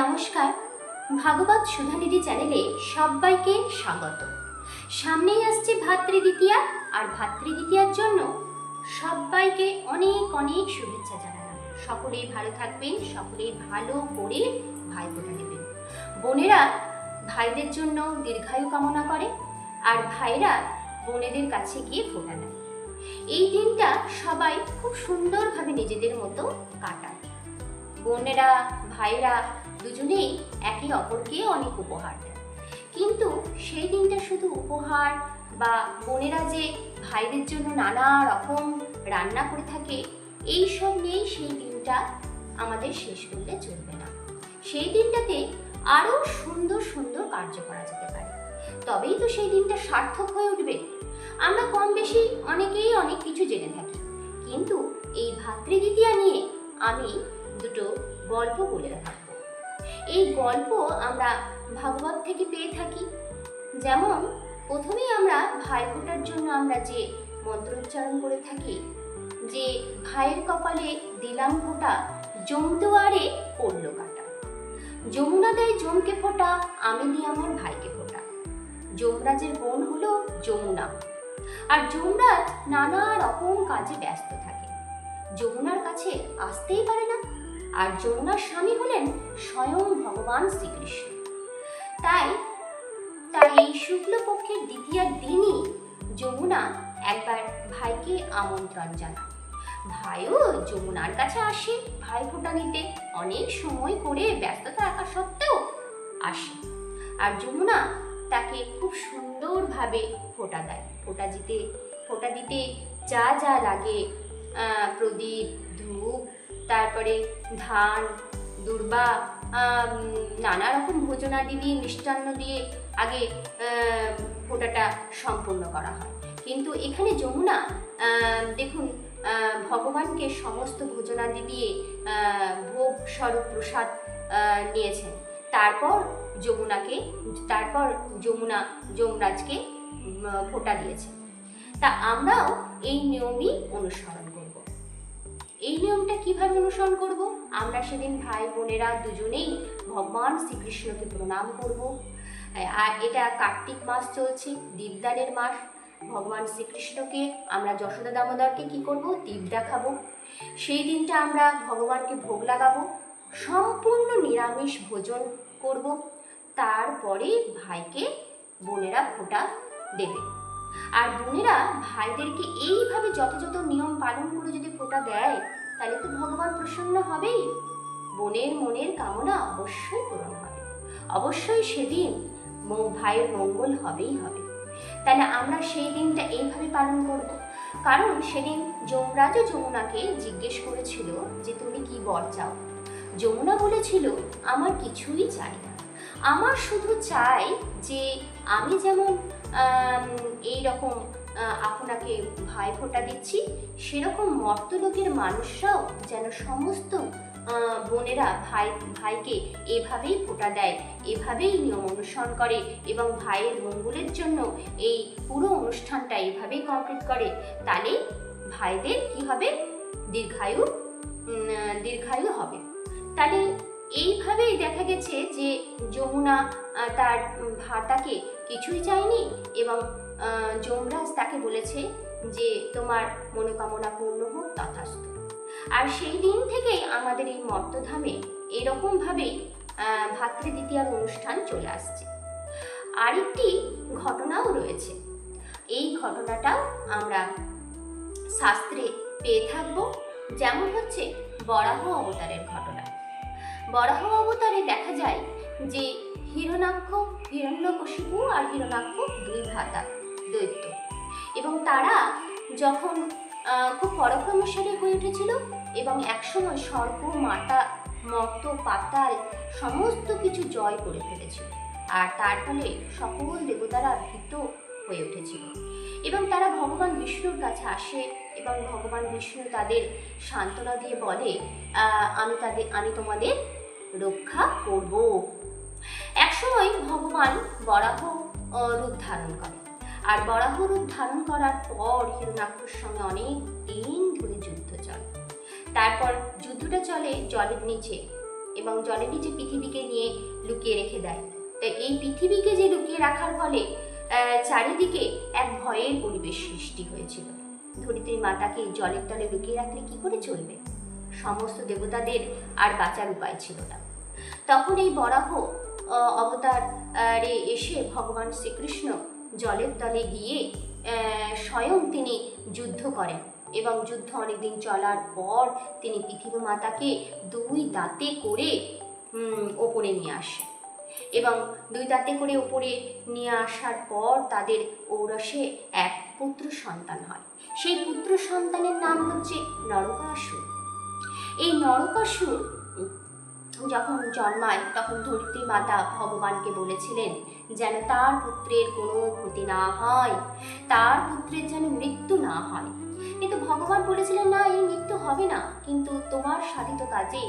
নমস্কার। ভাগবত সুধানিধি চ্যানেলে সবাইকে স্বাগত। সামনেই আসছে ভাতৃদ্বিতীয়া, আর ভাতৃদ্বিতীয়ার জন্য সবাইকে অনেক অনেক শুভেচ্ছা জানালাম। সকলেই ভালো থাকবেন, সকলেই ভালো করে ভাই ফোটা দেবেন। বোনেরা ভাইদের জন্য দীর্ঘায়ু কামনা করে, আর ভাইরা বোনেদের কাছে গিয়ে ফোটা নেয় এই দিনটা সবাই খুব সুন্দরভাবে নিজেদের মতো কাটায়। বোনেরা, ভাইরা দুজনেই একে অপরকে অনেক উপহার দেয়। কিন্তু সেই দিনটা শুধু উপহার বা বোনেরা যে ভাইদের জন্য নানা রকম রান্না করে থাকে, এই সব নিয়েই সেই দিনটা আমাদের শেষ করলে চলবে না। সেই দিনটাতে আরও সুন্দর সুন্দর কার্য করা যেতে পারে। তবেই তো সেই দিনটা সার্থক হয়ে উঠবে। আমরা কম বেশি অনেকেই অনেক কিছু জেনে থাকি। কিন্তু এই ভাতৃদ্বিতীয়া নিয়ে আমি দুটো গল্প বলে রাখব এই গল্প আমরা ভাগবত থেকে পেয়ে থাকি। যেমন, প্রথমেই আমরা ভাইফোঁটার জন্য আমরা যে মন্ত্রোচ্চারণ করে থাকি, যে ভাইয়ের কপালে দিলাম ফোঁটা জমদুয়ারে পড়ল কাটা। যমুনা দেয় জমকে ফোঁটা, আমি দিই আমার ভাইকে ফোঁটা। যমরাজের বোন হলো যমুনা। আর যমরাজ নানা রকম কাজে ব্যস্ত থাকে। যমুনার কাছে আসতেই পারে না। আর যমুনার স্বামী হলেন স্বয়ং ভগবান শ্রীকৃষ্ণ। তাই তাই এই শুক্লপক্ষের দ্বিতীয় দিনই যমুনা একবার ভাইকে আমন্ত্রণ জানায়। ভাইও যমুনার কাছে আসে, ভাই ফোঁটা নিতে। অনেক সময় করে ব্যস্ততা থাকা সত্ত্বেও আসে। আর যমুনা তাকে খুব সুন্দরভাবে ফোঁটা দেয়। ফোঁটা দিতে ফোঁটা দিতে যা যা লাগে প্রদীপ, ধূপ তারপরে ধান, দুর্বা নানা রকম ভোজনাদি দিয়ে, মিষ্টান্ন দিয়ে আগে ফোঁটাটা সম্পূর্ণ করা হয়। কিন্তু এখানে যমুনা দেখুন ভগবানকে সমস্ত ভোজনাদি দিয়ে ভোগ স্বরূপ প্রসাদ নিয়েছেন। তারপর যমুনাকে, তারপর যমুনা, যমরাজকে ফোঁটা দিয়েছে তা আমরাও এই নিয়মই অনুসরণ এই নিয়মটা কীভাবে অনুসরণ করব? আমরা সেদিন ভাই বোনেরা দুজনেই ভগবান শ্রীকৃষ্ণকে প্রণাম করব। আর এটা কার্তিক মাস চলছে, দীপদানের মাস। ভগবান শ্রীকৃষ্ণকে, আমরা যশোদা দামোদরকে কি করব? দীপ দেখাবো। সেই দিনটা আমরা ভগবানকে ভোগ লাগাবো, সম্পূর্ণ নিরামিষ ভোজন করব। তারপরে ভাইকে বোনেরা ফোঁটা দেবে। আর বোনেরা, ভাইদেরকে এইভাবে যথাযথ নিয়ম পালন করে যদি ফোঁটা দেয়, তাহলে তো ভগবান প্রসন্ন হবেই। বোনের মনের কামনা অবশ্যই পূরণ হবে। অবশ্যই সেদিন ভাইয়ের মঙ্গল হবেই হবে। তাহলে আমরা সেই দিনটা এইভাবে পালন করব। কারণ সেদিন যমরাজ যমুনাকে জিজ্ঞেস করেছিল যে, তুমি কি বর চাও? যমুনা বলেছিল, আমার কিছুই চাই না। আমার শুধু চাই যে আমি যেমন এই রকম আপনাকে ভাই ফোঁটা দিচ্ছি, সেরকম মর্তলোকের মানুষরাও যেন সমস্ত বোনেরা ভাই, ভাইকে এভাবেই ফোঁটা দেয়, এভাবেই নিয়ম অনুসরণ করে এবং ভাইয়ের মঙ্গলের জন্য এই পুরো অনুষ্ঠানটা এভাবেই কমপ্লিট করে, তাহলে ভাইদের কি হবে? দীর্ঘায়ু দীর্ঘায়ু হবে। তাহলে এইভাবেই দেখা গেছে যে যমুনা তার ভাতাকে কিছুই চায়নি এবং যমরাজ তাকে বলেছে যে তোমার মনোকামনা পূর্ণ হোক তথাস্তু। আর সেই দিন থেকেই আমাদের এই মর্তধামে এরকমভাবেই ভাতৃদ্বিতীয়ার অনুষ্ঠান চলে আসছে। আরেকটি ঘটনাও রয়েছে। এই ঘটনাটাও আমরা শাস্ত্রে পেয়ে থাকব। যেমন হচ্ছে বরাহ অবতারের ঘটনা। বরাহ অবতারে দেখা যায় যে হিরণাক্ষ হিরণ্যকশিপু আর হিরণাক্ষ দুই ভ্রাতা, দৈত্য। এবং তারা যখন খুব পরাক্রমশালী হয়ে উঠেছিল এবং একসময় স্বর্গ মাতা মর্ত, পাতাল সমস্ত কিছু জয় করে ফেলেছিল। আর তার ফলে সকল দেবতারা ভীত হয়ে উঠেছিল। এবং তারা ভগবান বিষ্ণুর কাছে আসে এবং ভগবান বিষ্ণু তাদের সান্ত্বনা দিয়ে বলে আমি তাদের, আমি তোমাদের রক্ষা করব। একসময় ভগবান বরাহ রূপ ধারণ করে আর বরাহ রূপ ধারণ করার পর হিরণাক্ষর সঙ্গে অনেক দিন ধরে যুদ্ধ চলে। তারপর যুদ্ধটা চলে জলের নিচে এবং জলের নিচে পৃথিবীকে নিয়ে লুকিয়ে রেখে দেয়। তো এই পৃথিবীকে যে লুকিয়ে রাখার ফলে চারিদিকে এক ভয়ের পরিবেশ সৃষ্টি হয়েছিল। ধরিত্রী মাতাকে জলের তলে লুকিয়ে রাখলে কি করে চলবে? সমস্ত দেবতাদের আর বাঁচার উপায় ছিল না। তখন এই বরাহ অবতার এসে ভগবান শ্রীকৃষ্ণ জলের তলে গিয়ে স্বয়ং তিনি যুদ্ধ করেন এবং যুদ্ধ অনেকদিন চলার পর তিনি পৃথিবী মাতাকে দুই দাঁতে করে ওপরে নিয়ে আসেন এবং দুই দাঁতে করে ওপরে নিয়ে আসার পর তাদের ঔরসে এক পুত্র সন্তান হয়। সেই পুত্র সন্তানের নাম হচ্ছে নরকাসুর। এই নরকাসুর যখন জন্মায়, তখন ধরিত্রী মাতা ভগবানকে বলেছিলেন যেন তার পুত্রের কোনো ক্ষতি না হয়, তার পুত্রের যেন মৃত্যু না হয়। কিন্তু ভগবান বলেছিলেন, না, এই মৃত্যু হবে না, কিন্তু তোমার সাধিত কাজে,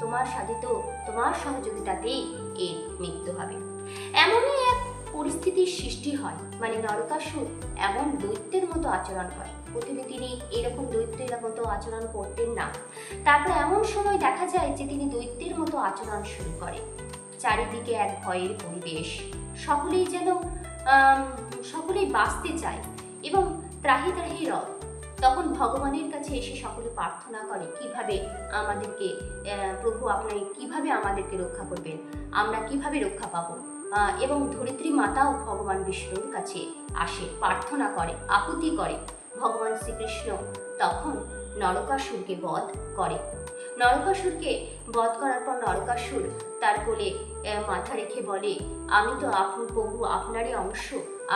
তোমার সাধিত, তোমার সহযোগিতাতেই এর মৃত্যু হবে। এমনই পরিস্থিতির সৃষ্টি হয়। মানে নরকাসুর এমন দৈত্যের মতো আচরণ করে। প্রথমে তিনি এরকম দৈত্যের মতো আচরণ করতেন না। তারপর এমন সময় দেখা যায় যে তিনি দৈত্যের মতো আচরণ শুরু করে। চারিদিকে এক ভয়ের পরিবেশ। সকলেই যেন সকলেই বাঁচতে চায় এবং ত্রাহি ত্রাহি রব। তখন ভগবানের কাছে এসে সকলে প্রার্থনা করে, কীভাবে আমাদেরকে প্রভু আপনার কীভাবে আমাদেরকে রক্ষা করবেন? আমরা কীভাবে রক্ষা পাবো? এবং ধরিত্রী মাতাও ভগবান বিষ্ণুর কাছে আসে, প্রার্থনা করে আকুতি করে। ভগবান শ্রীকৃষ্ণ তখন নরকাসুরকে বধ করে। নরকাসুরকে বধ করার পর নরকাসুর তার কোলে মাথা রেখে বলে, আমি তো আপনি, প্রভু আপনারই অংশ,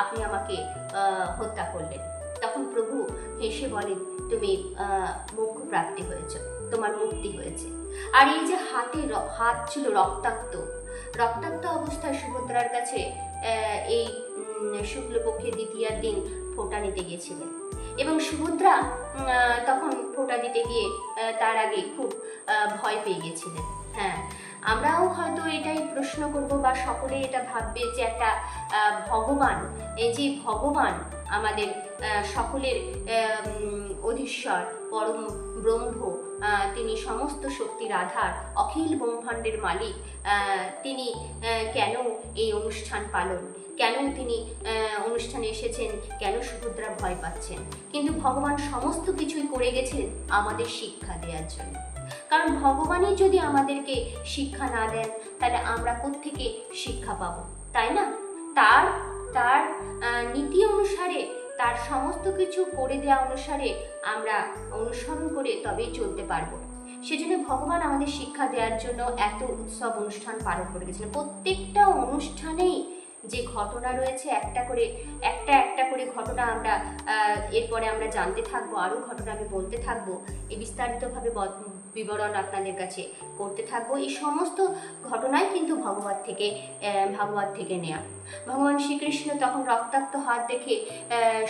আপনি আমাকে হত্যা করলেন। তখন প্রভু হেসে বলেন, তুমি মোক্ষ প্রাপ্তি হয়েছ, তোমার মুক্তি হয়েছে। আর এই যে হাতে হাত ছিল রক্তাক্ত রক্তাক্ত অবস্থায় সুভদ্রার কাছে এই শুক্লপক্ষের দ্বিতীয়ার দিন ফোঁটা নিতে গিয়েছিলেন। এবং সুভদ্রা তখন ফোঁটা দিতে গিয়ে তার আগে খুব ভয় পেয়ে গেছিলেন হ্যাঁ আমরাও হয়তো এটাই প্রশ্ন করব বা সকলে এটা ভাববে যে একটা ভগবান, এই যে ভগবান আমাদের সকলের অধীশ্বর পরম ব্রহ্ম তিনি সমস্ত শক্তির আধার অখিল ব্রহ্মাণ্ডের মালিক তিনি কেন এই অনুষ্ঠান পালন? কেন তিনি অনুষ্ঠানে এসেছেন? কেন সুভদ্রা ভয় পাচ্ছেন? কিন্তু ভগবান সমস্ত কিছুই করে গেছেন আমাদের শিক্ষা দেওয়ার জন্য। কারণ ভগবানই যদি আমাদেরকে শিক্ষা না দেন, তাহলে আমরা কোত্থেকে শিক্ষা পাবো? তাই না? তার তার নীতি অনুসারে তার সমস্ত কিছু করে দেওয়া অনুসারে আমরা অনুসরণ করে তবেই চলতে পারব। সেজন্য ভগবান আমাদের শিক্ষা দেওয়ার জন্য এত উৎসব অনুষ্ঠান পালন করে গেছিলেন প্রত্যেকটা অনুষ্ঠানেই যে ঘটনা রয়েছে, একটা করে, একটা একটা করে ঘটনা আমরা এরপরে আমরা জানতে থাকব, আরও ঘটনা আমি বলতে থাকব, এই বিস্তারিতভাবে বিবরণ আপনাদের কাছে করতে থাকব। এই সমস্ত ঘটনাই কিন্তু ভগবত থেকে ভাগবত থেকে নেয়া। ভগবান শ্রীকৃষ্ণ তখন রক্তাক্ত হাত দেখে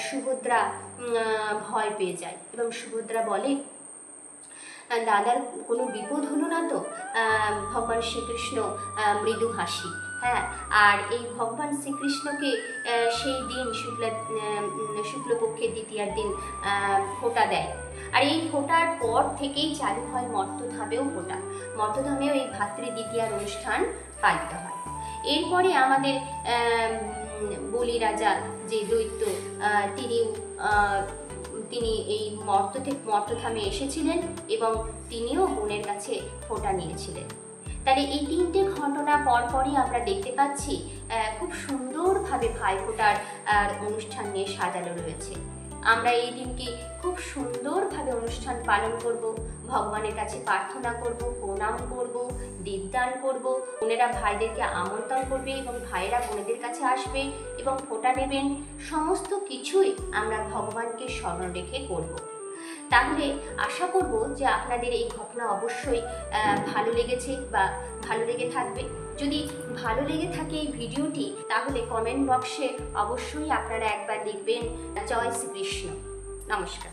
সুভদ্রা ভয় পেয়ে যায় এবং সুভদ্রা বলে দাদার কোনো বিপদ হলো না তো? ভগবান শ্রীকৃষ্ণ মৃদু হাসি। হ্যাঁ আর এই ভগবান শ্রীকৃষ্ণকে সেই দিন শুক্লা শুক্লপক্ষের দ্বিতীয়ার দিন ফোঁটা দেয়। আর এই ফোঁটার পর থেকেই চালু হয় মর্তধামেও ফোঁটা। মর্তধামেও এই ভাতৃ দ্বিতীয়ার অনুষ্ঠান পালিত হয়। এরপরে আমাদের বলি রাজা যে দৈত্য আহ, তিনি এই মর্ত থেকে মর্তধামে এসেছিলেন এবং তিনিও বোনের কাছে ফোঁটা নিয়েছিলেন। তাহলে এই তিনটে ঘটনা পরপরই আমরা দেখতে পাচ্ছি খুব সুন্দরভাবে ভাইফোঁটার অনুষ্ঠান নিয়ে সাজানো রয়েছে। আমরা এই দিনকে খুব সুন্দরভাবে অনুষ্ঠান পালন করব, ভগবানের কাছে প্রার্থনা করব, প্রণাম করব, দীপদান করব। বোনেরা ভাইদেরকে আমন্ত্রণ করবে এবং ভাইয়েরা বোনেদের কাছে আসবে এবং ফোঁটা নেবেন সমস্ত কিছুই আমরা ভগবানকে স্মরণ রেখে করব। তাহলে আশা করব যে আপনাদের এই ঘটনা অবশ্যই ভালো লেগেছে বা ভালো লেগে থাকবে। যদি ভালো লেগে থাকে এই ভিডিওটি, তাহলে কমেন্ট বক্সে অবশ্যই আপনারা একবার দেখবেন, জয় শ্রীকৃষ্ণ। নমস্কার।